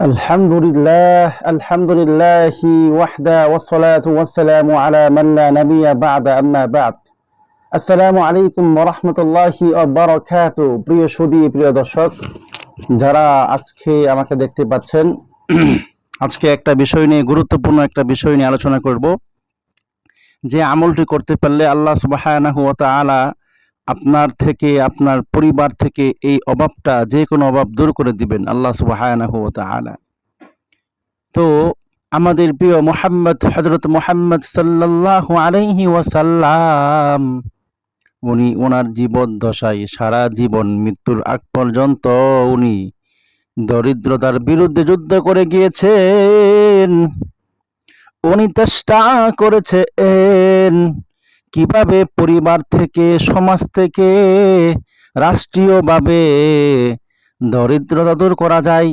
الحمد لله الحمد لله وحده والصلاة والسلام على من لا نبي بعد أما بعد আসসালামু আলাইকুম রহমতুল্লাহি বারাকাত প্রিয় সুদী প্রিয় দর্শক যারা আজকে আমাকে দেখতে পাচ্ছেন আজকে একটা বিষয় নিয়ে গুরুত্বপূর্ণ একটা বিষয় নিয়ে আলোচনা করব যে আমলটি করতে পারলে আল্লাহ সুবহানাহু ওয়া তাআলা আপনার থেকে, আপনার পরিবার থেকে এই অভাবটা, যে কোনো অভাব দূর করে দিবেন আল্লাহ তাআলা। তো আমাদের প্রিয় মোহাম্মদ হজরত মোহাম্মদ সাল্লাল্লাহু আলাইহি ওয়াসাল্লাম, উনি ওনার জীবদ্দশায় সারা জীবন মৃত্যুর আগ পর্যন্ত উনি দরিদ্রতার বিরুদ্ধে যুদ্ধ করে গিয়েছেন। উনি চেষ্টা করেছেন। কীভাবে পরিবার থেকে, সমাজ থেকে রাষ্ট্রীয়ভাবে দরিদ্রতা দূর করা যায়?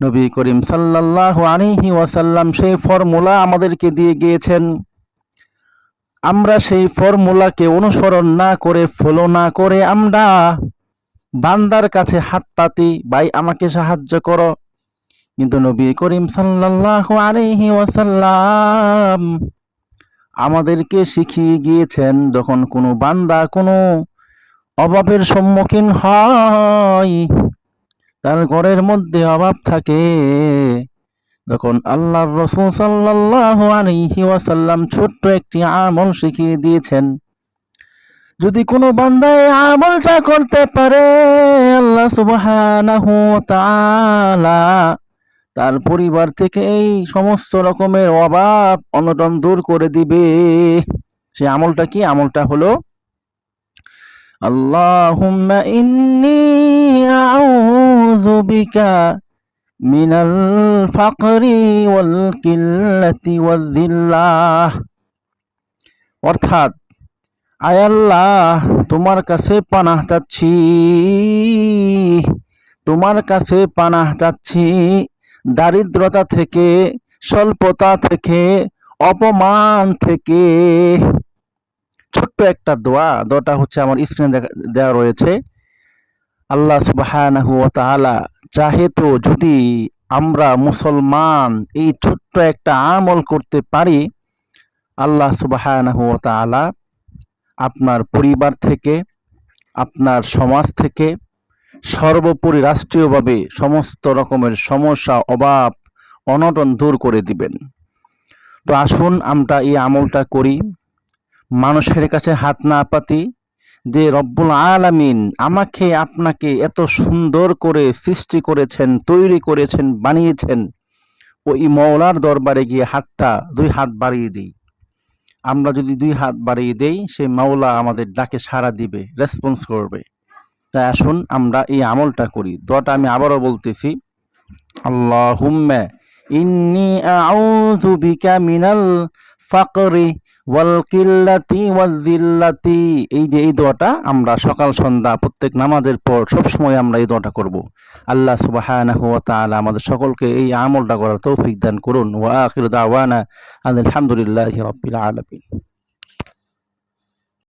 নবী করিম সাল্লাল্লাহু আলাইহি ওয়াসাল্লাম সেই ফর্মুলা আমাদেরকে দিয়ে গিয়েছেন। আমরা সেই ফর্মুলাকে অনুসরণ না করে ফলো না করে আমরা বান্দার কাছে হাত পাতি ভাই, আমাকে সাহায্য করো। কিন্তু নবী করিম সাল্লাল্লাহু আলাইহি ওয়াসাল্লাম আমাদেরকে শিখিয়ে গিয়েছেন যখন কোনো বান্দা কোনো অভাবের সম্মুখীন হয়, তার ঘরের মধ্যে অভাব থাকে। যখন আল্লাহর রসুল সাল্লাল্লাহু আলাইহি ওয়াসাল্লাম ছোট্ট একটি আমল শিখিয়ে দিয়েছেন, যদি কোনো বান্দা এই আমলটা করতে পারে, আল্লাহ তাআলা তার পরিবার থেকে এই সমস্ত রকমের অভাব অনটন দূর করে দিবে। সে আমলটা কি? আমলটা হলো, আল্লাহুম্মা ইন্নী আউযু মিনাল ফাকরি ওয়াল কিল্লাতি ওয়াযিল্লাহ অর্থাৎ, আয় আল্লাহ, তোমার কাছে পানাহ চাচ্ছি, তোমার কাছে পানাহ চাচ্ছি। দারিদ্রতা থেকে, স্বল্পতা থেকে, অপমান থেকে। ছোট্ট একটা দোয়া, দোয়াটা হচ্ছে আমার স্ক্রিনে দেওয়া রয়েছে। আল্লাহ ওয়া তাআলা চাহে তো যদি আমরা মুসলমান এই ছোট্ট একটা আমল করতে পারি, আল্লাহ ওয়া তাআলা আপনার পরিবার থেকে, আপনার সমাজ থেকে সর্বোপরি রাষ্ট্রীয়ভাবে সমস্ত রকমের সমস্যা, অভাব, অনটন দূর করে দিবেন। তো আসুন আমরা এই আমলটা করি। মানুষের কাছে হাত না পাতি যে রব্বুল আলামিন আমাকে, আপনাকে এত সুন্দর করে সৃষ্টি করেছেন, তৈরি করেছেন, বানিয়েছেন। ওই মৌলার দরবারে গিয়ে হাতটা, দুই হাত বাড়িয়ে দিই। আমরা যদি দুই হাত বাড়িয়ে দেই সে মাওলা আমাদের ডাকে সাড়া দিবে রেসপন্স করবে। তাই আসুন আমরা এই আমলটা করি। দোয়াটা আমি আবারও বলতেছি, আল্লাহুম্মা ইন্নি আউযু বিকা মিনাল ফাকরি ওয়াল কিল্লাতি এই যে এই দোয়াটা আমরা সকাল, সন্ধ্যা, প্রত্যেক নামাজের পর সব সময় আমরা এই দোয়াটা করব। আল্লাহ সুবহানাহু ওয়া তাআলা আমাদের সকলকে এই আমলটা করার তৌফিক দান করুন। ওয়া আখিরু দাওয়ানা আলহামদুলিল্লাহি রাব্বিল